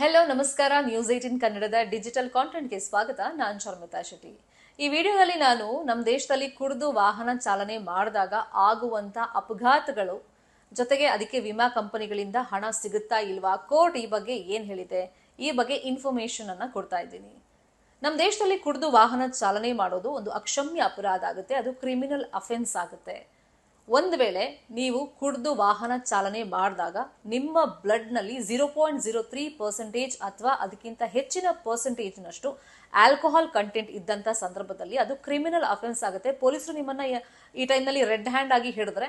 Hello ನಮಸ್ಕಾರ. News eighteen ಕನ್ನಡದ digital ಕಾಂಟೆಂಟ್ಗೆ ಸ್ವಾಗತ. ನಾನು ಶರ್ಮಿತಾ ಶೆಟ್ಟಿ. ಈ ವಿಡಿಯೋದಲ್ಲಿ ನಾನು ನಮ್ಮ ದೇಶದಲ್ಲಿ ಕುಡಿದು ವಾಹನ ಚಾಲನೆ ಮಾಡಿದಾಗ ಆಗುವಂತ ಅಪಘಾತಗಳು ಜೊತೆಗೆ ಅದಕ್ಕೆ ವಿಮಾ ಕಂಪನಿಗಳಿಂದ ಹಣ ಸಿಗುತ್ತಾ ಇಲ್ವಾ? ಕೋರ್ಟ್ ಈ ಬಗ್ಗೆ ಏನು ಹೇಳಿದೆ? ಈ ಬಗ್ಗೆ ಇನ್ಫಾರ್ಮೇಶನ್ ಅನ್ನು ಕೊಡ್ತಾ ಇದ್ದೀನಿ. ನಮ್ಮ ದೇಶದಲ್ಲಿ ಕುಡಿದು ವಾಹನ ಚಾಲನೆ ಮಾಡೋದು ಒಂದು ಅಕ್ಷಮ್ಯ ಅಪರಾಧ ಆಗುತ್ತೆ. ಅದು ಕ್ರಿಮಿನಲ್ ಅಫೆನ್ಸ್ ಆಗುತ್ತೆ. ಒಂದು ವೇಳೆ ನೀವು ಕುಡಿದು ವಾಹನ ಚಾಲನೆ ಮಾಡಿದಾಗ ನಿಮ್ಮ ಬ್ಲಡ್ನಲ್ಲಿ zero point zero three percentage ಅಥವಾ ಅದಕ್ಕಿಂತ ಹೆಚ್ಚಿನ ಪರ್ಸೆಂಟೇಜ್ನಷ್ಟು ಆಲ್ಕೋಹಾಲ್ ಕಂಟೆಂಟ್ ಇದ್ದಂಥ ಸಂದರ್ಭದಲ್ಲಿ ಅದು ಕ್ರಿಮಿನಲ್ ಅಫೆನ್ಸ್ ಆಗುತ್ತೆ. ಪೊಲೀಸರು ನಿಮ್ಮನ್ನ ಈ ಟೈಮ್ನಲ್ಲಿ ರೆಡ್ ಹ್ಯಾಂಡ್ ಆಗಿ ಹಿಡಿದ್ರೆ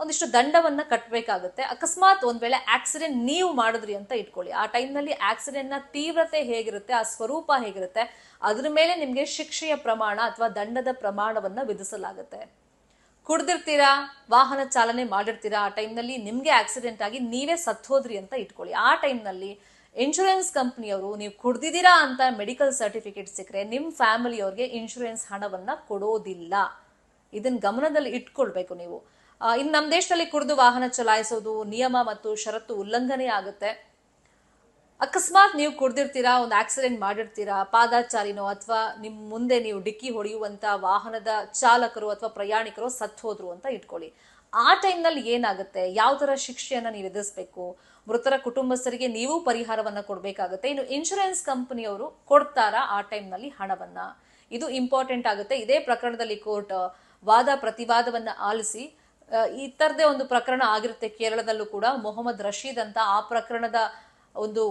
ಒಂದಿಷ್ಟು ದಂಡವನ್ನು ಕಟ್ಟಬೇಕಾಗುತ್ತೆ ಅಕಸ್ಮಾತ್ ಒಂದ್ ವೇಳೆ ಆಕ್ಸಿಡೆಂಟ್ ನೀವು ಮಾಡಿದ್ರಿ ಅಂತ ಇಟ್ಕೊಳ್ಳಿ. ಆ ಟೈಮ್ನಲ್ಲಿ ಆಕ್ಸಿಡೆಂಟ್ನ ತೀವ್ರತೆ ಹೇಗಿರುತ್ತೆ, ಆ ಸ್ವರೂಪ ಹೇಗಿರುತ್ತೆ, ಅದ್ರ ಮೇಲೆ ನಿಮಗೆ ಶಿಕ್ಷೆಯ ಪ್ರಮಾಣ ಅಥವಾ ದಂಡದ ಪ್ರಮಾಣವನ್ನು ವಿಧಿಸಲಾಗುತ್ತೆ. ಕುಡ್ದಿರ್ತೀರಾ? ವಾಹನ ಚಾಲನೆ ಮಾಡಿರ್ತೀರಾ? ಆ ಟೈಮ್ನಲ್ಲಿ ನಿಮಗೆ ಆಕ್ಸಿಡೆಂಟ್ ಆಗಿ ನೀವೇ ಸತ್ತೋದ್ರಿ ಅಂತ ಇಟ್ಕೊಳ್ಳಿ. ಆ ಟೈಮ್ನಲ್ಲಿ ಇನ್ಶೂರೆನ್ಸ್ ಕಂಪ್ನಿಯವರು ನೀವು ಕುಡ್ದಿದ್ದೀರಾ ಅಂತ ಮೆಡಿಕಲ್ ಸರ್ಟಿಫಿಕೇಟ್ ಸಿಕ್ಕರೆ ನಿಮ್ಮ ಫ್ಯಾಮಿಲಿಯವ್ರಿಗೆ ಇನ್ಶೂರೆನ್ಸ್ ಹಣವನ್ನ ಕೊಡೋದಿಲ್ಲ. ಇದನ್ನ ಗಮನದಲ್ಲಿ ಇಟ್ಕೊಳ್ಬೇಕು ನೀವು. ಇನ್ನು ನಮ್ಮ ದೇಶದಲ್ಲಿ ಕುಡಿದು ವಾಹನ ಚಲಾಯಿಸೋದು ನಿಯಮ ಮತ್ತು ಷರತ್ತು ಉಲ್ಲಂಘನೆ ಆಗುತ್ತೆ. ಅಕಸ್ಮಾತ್ ನೀವು ಕುಡ್ದಿರ್ತೀರಾ, ಒಂದು ಆಕ್ಸಿಡೆಂಟ್ ಮಾಡಿರ್ತೀರಾ, ಪಾದಾಚಾರಿನೋ ಅಥವಾ ನಿಮ್ಮ ಮುಂದೆ ನೀವು ಡಿಕ್ಕಿ ಹೊಡೆಯುವಂತ ವಾಹನದ ಚಾಲಕರು ಅಥವಾ ಪ್ರಯಾಣಿಕರು ಸತ್ತು ಹೋದ್ರು ಅಂತ ಇಟ್ಕೊಳ್ಳಿ. ಆ ಟೈಮ್ನಲ್ಲಿ ಏನಾಗುತ್ತೆ? ಯಾವ ತರ ಶಿಕ್ಷೆಯನ್ನ ನೀವು ಎದುರಿಸಬೇಕು? ಮೃತರ ಕುಟುಂಬಸ್ಥರಿಗೆ ನೀವು ಪರಿಹಾರವನ್ನ ಕೊಡಬೇಕಾಗುತ್ತೆ. ಇನ್ನು ಇನ್ಶೂರೆನ್ಸ್ ಕಂಪನಿಯವರು ಕೊಡ್ತಾರಾ ಆ ಟೈಮ್ನಲ್ಲಿ ಹಣವನ್ನ? ಇದು ಇಂಪಾರ್ಟೆಂಟ್ ಆಗುತ್ತೆ. ಇದೇ ಪ್ರಕರಣದಲ್ಲಿ ಕೋರ್ಟ್ ವಾದ ಪ್ರತಿವಾದವನ್ನ ಆಲಿಸಿ ಈ ತರದೇ ಒಂದು ಪ್ರಕರಣ ಆಗಿರುತ್ತೆ ಕೇರಳದಲ್ಲೂ ಕೂಡ. ಮೊಹಮ್ಮದ್ ರಶೀದ್ ಅಂತ ಆ ಪ್ರಕರಣದ ಒಂದು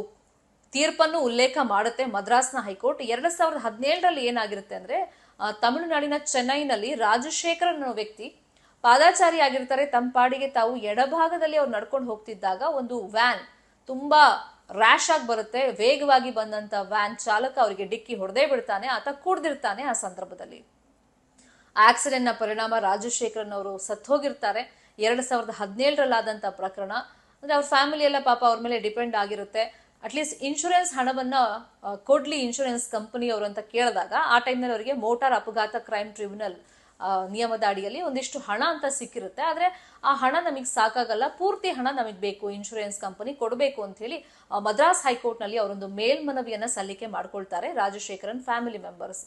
ತೀರ್ಪನ್ನು ಉಲ್ಲೇಖ ಮಾಡುತ್ತೆ ಮದ್ರಾಸ್ನ ಹೈಕೋರ್ಟ್. ಎರಡ್ ಸಾವಿರದ ಹದಿನೇಳರಲ್ಲಿ ಏನಾಗಿರುತ್ತೆ ಅಂದ್ರೆ ತಮಿಳುನಾಡಿನ ಚೆನ್ನೈನಲ್ಲಿ ರಾಜಶೇಖರ್ ಅನ್ನೋ ವ್ಯಕ್ತಿ ಪಾದಾಚಾರಿ ಆಗಿರ್ತಾರೆ. ತಮ್ಮ ಪಾಡಿಗೆ ತಾವು ಎಡಭಾಗದಲ್ಲಿ ಅವ್ರು ನಡ್ಕೊಂಡು ಹೋಗ್ತಿದ್ದಾಗ ಒಂದು ವ್ಯಾನ್ ತುಂಬಾ ರ್ಯಾಶ್ ಆಗಿ ಬರುತ್ತೆ. ವೇಗವಾಗಿ ಬಂದಂತ ವ್ಯಾನ್ ಚಾಲಕ ಅವರಿಗೆ ಡಿಕ್ಕಿ ಹೊಡೆದೇ ಬಿಡ್ತಾನೆ ಆತ ಕೂಡ್ದಿರ್ತಾನೆ ಆ ಸಂದರ್ಭದಲ್ಲಿ. ಆಕ್ಸಿಡೆಂಟ್ನ ಪರಿಣಾಮ ರಾಜಶೇಖರನ್ ಅವರು ಸತ್ತೋಗಿರ್ತಾರೆ. ಎರಡ್ ಸಾವಿರದ ಹದಿನೇಳರಲ್ಲಾದಂಥ ಪ್ರಕರಣ ಅಂದ್ರೆ ಅವ್ರ ಫ್ಯಾಮಿಲಿ ಎಲ್ಲ ಪಾಪ ಅವ್ರ ಮೇಲೆ ಡಿಪೆಂಡ್ ಆಗಿರುತ್ತೆ. ಅಟ್ಲೀಸ್ಟ್ ಇನ್ಶೂರೆನ್ಸ್ ಹಣವನ್ನ ಕೊಡ್ಲಿ ಇನ್ಶೂರೆನ್ಸ್ ಕಂಪನಿ ಅವರು ಅಂತ ಕೇಳಿದಾಗ ಆ ಟೈಮ್ನಲ್ಲಿ ಅವರಿಗೆ ಮೋಟಾರ್ ಅಪಘಾತ ಕ್ರೈಮ್ ಟ್ರಿಬ್ಯುನಲ್ ನಿಯಮದ ಅಡಿಯಲ್ಲಿ ಒಂದಿಷ್ಟು ಹಣ ಅಂತ ಸಿಕ್ಕಿರುತ್ತೆ. ಆದ್ರೆ ಆ ಹಣ ನಮಗೆ ಸಾಕಾಗಲ್ಲ. ಪೂರ್ತಿ ಹಣ ನಮಗೆ ಬೇಕು. ಇನ್ಶೂರೆನ್ಸ್ ಕಂಪನಿ ಕೊಡಬೇಕು ಅಂತ ಹೇಳಿ ಮದ್ರಾಸ್ ಹೈಕೋರ್ಟ್ನಲ್ಲಿ ಅವರೊಂದು ಮೇಲ್ಮನವಿಯನ್ನ ಸಲ್ಲಿಕೆ ಮಾಡ್ಕೊಳ್ತಾರೆ ರಾಜಶೇಖರನ್ ಫ್ಯಾಮಿಲಿ ಮೆಂಬರ್ಸ್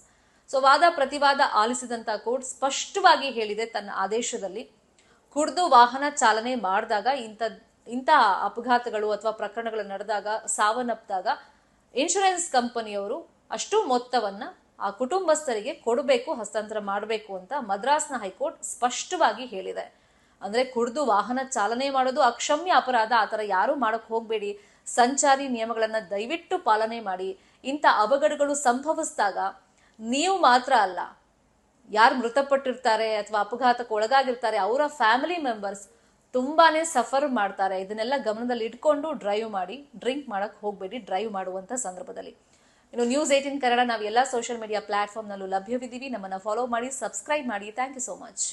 ಸೊ ವಾದ ಪ್ರತಿವಾದ ಆಲಿಸಿದಂತ ಕೋರ್ಟ್ ಸ್ಪಷ್ಟವಾಗಿ ಹೇಳಿದೆ ತನ್ನ ಆದೇಶದಲ್ಲಿ. ಕುಡಿದು ವಾಹನ ಚಾಲನೆ ಮಾಡಿದಾಗ ಇಂಥ ಇಂಥ ಅಪಘಾತಗಳು ಅಥವಾ ಪ್ರಕರಣಗಳು ನಡೆದಾಗ, ಸಾವನ್ನಪ್ಪಿದಾಗ ಇನ್ಶೂರೆನ್ಸ್ ಕಂಪನಿಯವರು ಅಷ್ಟು ಮೊತ್ತವನ್ನ ಆ ಕುಟುಂಬಸ್ಥರಿಗೆ ಕೊಡಬೇಕು, ಹಸ್ತಾಂತರ ಮಾಡಬೇಕು ಅಂತ ಮದ್ರಾಸ್ನ ಹೈಕೋರ್ಟ್ ಸ್ಪಷ್ಟವಾಗಿ ಹೇಳಿದೆ. ಅಂದ್ರೆ ಕುಡಿದು ವಾಹನ ಚಾಲನೆ ಮಾಡೋದು ಅಕ್ಷಮ್ಯ ಅಪರಾಧ, ಆ ಥರ ಯಾರೂ ಮಾಡೋಕ್ಕೆ ಹೋಗಬೇಡಿ. ಸಂಚಾರಿ ನಿಯಮಗಳನ್ನು ದಯವಿಟ್ಟು ಪಾಲನೆ ಮಾಡಿ. ಇಂಥ ಅವಘಡಗಳು ಸಂಭವಿಸಿದಾಗ ನೀವು ಮಾತ್ರ ಅಲ್ಲ, ಯಾರು ಮೃತಪಟ್ಟಿರ್ತಾರೆ ಅಥವಾ ಅಪಘಾತಕ್ಕೆ ಒಳಗಾಗಿರ್ತಾರೆ, ಅವರ ಫ್ಯಾಮಿಲಿ ಮೆಂಬರ್ಸ್ ತುಂಬಾನೇ ಸಫರ್ ಮಾಡ್ತಾರೆ. ಇದನ್ನೆಲ್ಲ ಗಮನದಲ್ಲಿ ಇಟ್ಕೊಂಡು ಡ್ರೈವ್ ಮಾಡಿ ಡ್ರಿಂಕ್ ಮಾಡಕ್ ಹೋಗ್ಬೇಡಿ ಡ್ರೈವ್ ಮಾಡುವಂತ ಸಂದರ್ಭದಲ್ಲಿ. ಇನ್ನು ನ್ಯೂಸ್ ಏಟಿನ್ ಕನ್ನಡ ನಾವು ಎಲ್ಲ ಸೋಷಿಯಲ್ ಮೀಡಿಯಾ ಪ್ಲಾಟ್ಫಾರ್ಮ್ನಲ್ಲೂ ಲಭ್ಯವಿದ್ದೀವಿ. ನಮ್ಮನ್ನ ಫಾಲೋ ಮಾಡಿ ಸಬ್ಸ್ಕ್ರೈಬ್ ಮಾಡಿ. Thank you so much